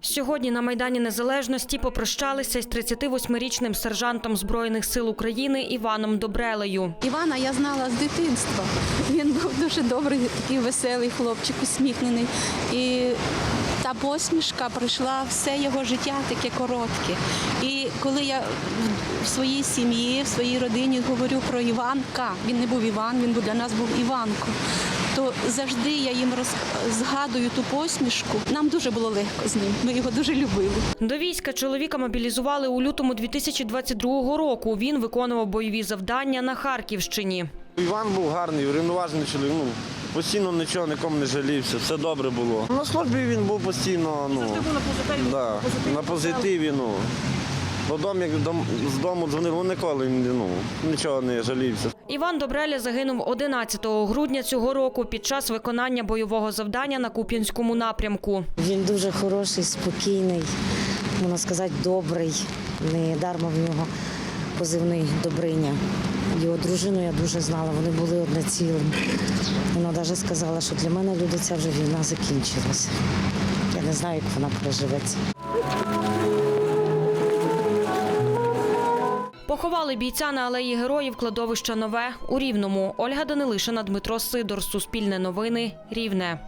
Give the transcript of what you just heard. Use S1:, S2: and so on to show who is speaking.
S1: Сьогодні на Майдані Незалежності попрощалися із 38-річним сержантом Збройних сил України Іваном Добрелею.
S2: Івана я знала з дитинства. Він був дуже добрий, такий веселий хлопчик, усміхнений. І та посмішка пройшла все його життя таке коротке. І коли я в- своїй сім'ї, в своїй родині говорю про Іванка, він не був Іван, він для нас був Іванко. То завжди я їм роз... згадую ту посмішку. Нам дуже було легко з ним. Ми його дуже любили.
S1: До війська чоловіка мобілізували у лютому 2022 року. Він виконував бойові завдання на Харківщині.
S3: Іван був гарний, врівноважений чоловік. Ну, постійно нічого нікому не жалівся, все добре було. На службі він був постійно ну, да, на позитиві. Ну. Додому, як дом- з дому дзвонив, ну, ніколи ну, нічого не жалівся.
S1: Іван Добреля загинув 11 грудня цього року під час виконання бойового завдання на Куп'янському напрямку.
S4: Він дуже хороший, спокійний, можна сказати, добрий. Не дарма в нього позивний Добриня. Його дружину я дуже знала, вони були одне цілим. Вона навіть сказала, що для мене люди ця вже війна закінчилася. Я не знаю, як вона переживеться.
S1: Поховали бійця на алеї героїв кладовища Нове у Рівному. Ольга Данилишина, Дмитро Сидор. Суспільне новини. Рівне.